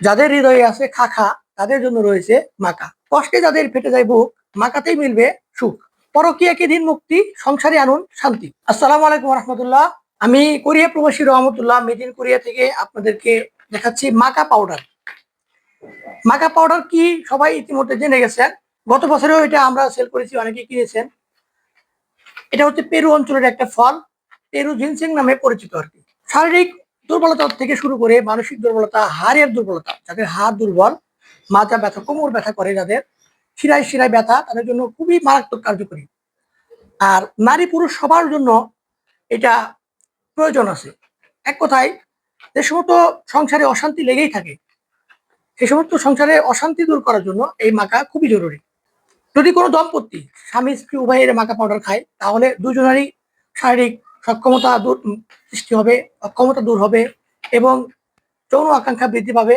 যাদের হৃদয়ে আছে খাখা, তাদের জন্য রয়েছে মাকা কষ্টে যাদের ফেটে যায় বুক মাকাতেই মিলবে সুখ। পরকিয়াকে দিন মুক্তি, সংসারে আনুন শান্তি। আসসালামু আলাইকুম রহমতুল্লাহ। আমি কোরিয়া প্রবাসী রহমতুল্লাহ মেদিন কোরিয়া থেকে আপনাদেরকে দেখাচ্ছি মাকা পাউডার। মাকা পাউডার কি সবাই ইতিমধ্যে জেনে গেছেন। গত বছরেও এটা আমরা সেল করেছি, অনেকে কিনেছেন। এটা হচ্ছে পেরু অঞ্চলের একটা ফল, পেরু জিনসিং নামে পরিচিত আর কি। শারীরিক দুর্বলতা থেকে শুরু করে মানসিক দুর্বলতা, হাড়ের দুর্বলতা, যাদের হাড় দুর্বল, মাথা ব্যথা, কোমর ব্যথা করে, যাদের শিরায় শিরায় ব্যথা, তাদের জন্য খুবই মারাত্মক কার্যকরী। আর নারী পুরুষ সবার জন্য এটা প্রয়োজন আছে। এক কথায়, যে সমস্ত সংসারে অশান্তি লেগেই থাকে, সে সমস্ত সংসারে অশান্তি দূর করার জন্য এই মাকা খুবই জরুরি। যদি কোনো দম্পতি, স্বামী, স্ত্রী উভয়ের মাকা পাউডার খায়, তাহলে দুজনেরই শারীরিক সক্ষমতা দূর সৃষ্টি হবে, অক্ষমতা দূর হবে এবং যৌন আকাঙ্ক্ষা বৃদ্ধি পাবে,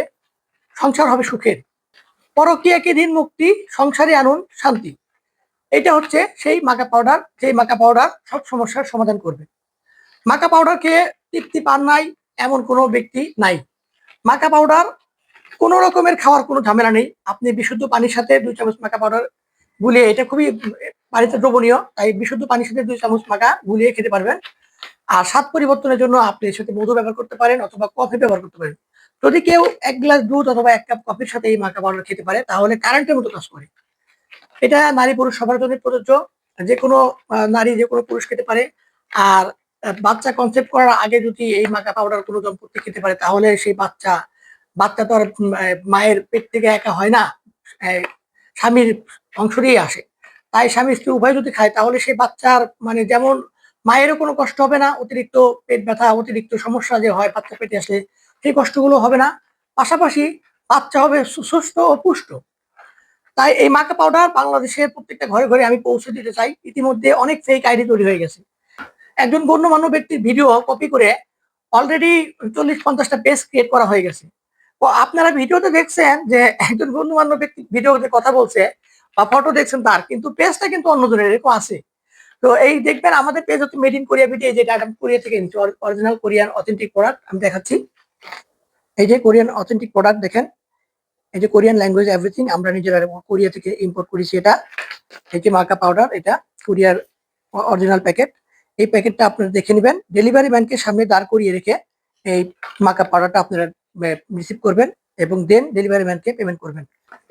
সংসার হবে সুখের। পরকীয়াকে দিন মুক্তি, সংসারে আনুন শান্তি। এটা হচ্ছে সেই মাকা পাউডার যেই মাকা পাউডার সব সমস্যার সমাধান করবে। মাকা পাউডার খেয়ে তৃপ্তি পান নাই এমন কোনো ব্যক্তি নাই। মাকা পাউডার কোনো রকমের খাওয়ার কোনো ঝামেলা নেই। আপনি বিশুদ্ধ পানির সাথে দুই চামচ মাকা পাউডার গুলিয়ে, এটা খুবই পানিতে দ্রবণীয়, তাই বিশুদ্ধ পানির সাথে দুই চামচ মাখা গুলিয়ে খেতে পারবেন। আর স্বাদ পরিবর্তনের জন্য আপনি এর সাথে মধু ব্যবহার করতে পারেন অথবা কফি ব্যবহার করতে পারেন। যদি কেউ এক গ্লাস দুধ অথবা এক কাপ কফির সাথে এই মাখা পাউডার খেতে পারে, তাহলে কারেন্টের মতো কাজ করে। এটা নারী পুরুষ সবার জন্য প্রযোজ্য। যে কোনো নারী যে কোনো পুরুষ খেতে পারে। আর বাচ্চা কনসেপ্ট করার আগে যদি এই মাখা পাউডার কোনো দম্পতি খেতে পারে, তাহলে সেই বাচ্চা বাচ্চা তো আর মায়ের পেট থেকে একা হয় না। স্বামীর অংশ দিয়ে আসে। তাই স্বামী স্ত্রী উভয় যদি খায়, তাহলে সেই বাচ্চার মানে যেমন মায়েরও কোনো কষ্ট হবে না, অতিরিক্ত পেট ব্যথা, অতিরিক্ত সমস্যা যে হয় বাচ্চা পেটে আসলে সেই কষ্টগুলো হবে না। পাশাপাশি বাচ্চা হবে সুস্থ ও পুষ্ট। তাই এই মাকা পাউডার বাংলাদেশের প্রত্যেকটা ঘরে ঘরে আমি পৌঁছে দিতে চাই। ইতিমধ্যে অনেক ফেক আইডি তৈরি হয়ে গেছে। একজন গণ্যমান্য ব্যক্তির ভিডিও কপি করে অলরেডি চল্লিশ পঞ্চাশটা পেজ ক্রিয়েট করা হয়ে গেছে। আপনারা ভিডিওতে দেখছেন যে একজন গণ্যমান্য ব্যক্তি ভিডিওতে কথা বলছে বা ফটো দেখছেন তার, কিন্তু পেজটা কিন্তু অন্য অন্যজনের এরকম আছে। তো এই দেখবেন, আমাদের পেজ হচ্ছে মেড ইন কোরিয়া ভিডিও যেটা আমি কোরিয়া থেকে অরিজিনাল কোরিয়ান অথেন্টিক প্রোডাক্ট আমি দেখাচ্ছি। এই যে কোরিয়ান অথেন্টিক প্রোডাক্ট দেখেন, এই যে কোরিয়ান ল্যাঙ্গুয়েজ এভরিথিং আমরা নিজেরা কোরিয়া থেকে ইম্পোর্ট করেছি এটা। এই যে মার্কা পাউডার এটা কোরিয়ার অরিজিনাল প্যাকেট এই প্যাকেটটা আপনারা দেখে নেবেন ডেলিভারি ম্যানকে সামনে দাঁড় করিয়ে রেখে এই মাকা পাউডারটা আপনারা রিসিভ করবেন এবং দেন ডেলিভারি ম্যানকে পেমেন্ট করবেন।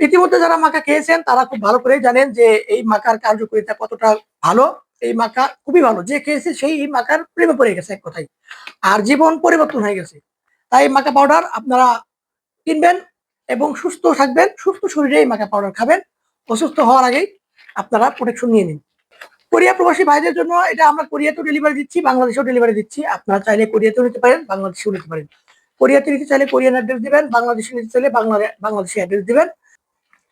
ইতিমধ্যে যারা মাখা খেয়েছেন, তারা খুব ভালো করেই জানেন যে এই মাখার কার্যকরিতা কতটা ভালো। এই মাখা খুবই ভালো। যে খেয়েছে সেই এই মাকার প্রেমে পড়ে গেছে এক কথায়। আর জীবন পরিবর্তন হয়ে গেছে। তাই মাখা পাউডার আপনারা কিনবেন এবং সুস্থ থাকবেন। সুস্থ শরীরে এই মাখা পাউডার খাবেন। অসুস্থ হওয়ার আগেই আপনারা প্রোটেকশন নিয়ে নিন। কোরিয়া প্রবাসী ভাইদের জন্য এটা আমরা কোরিয়াতেও ডেলিভারি দিচ্ছি, বাংলাদেশেও ডেলিভারি দিচ্ছি। আপনারা চাইলে কোরিয়াতেও নিতে পারেন, বাংলাদেশেও নিতে পারেন। কোরিয়াতে নিতে চাইলে কোরিয়ান অ্যাড্রেস দিবেন, বাংলাদেশে নিতে চাইলে বাংলা বাংলাদেশি অ্যাড্রেস দিবেন।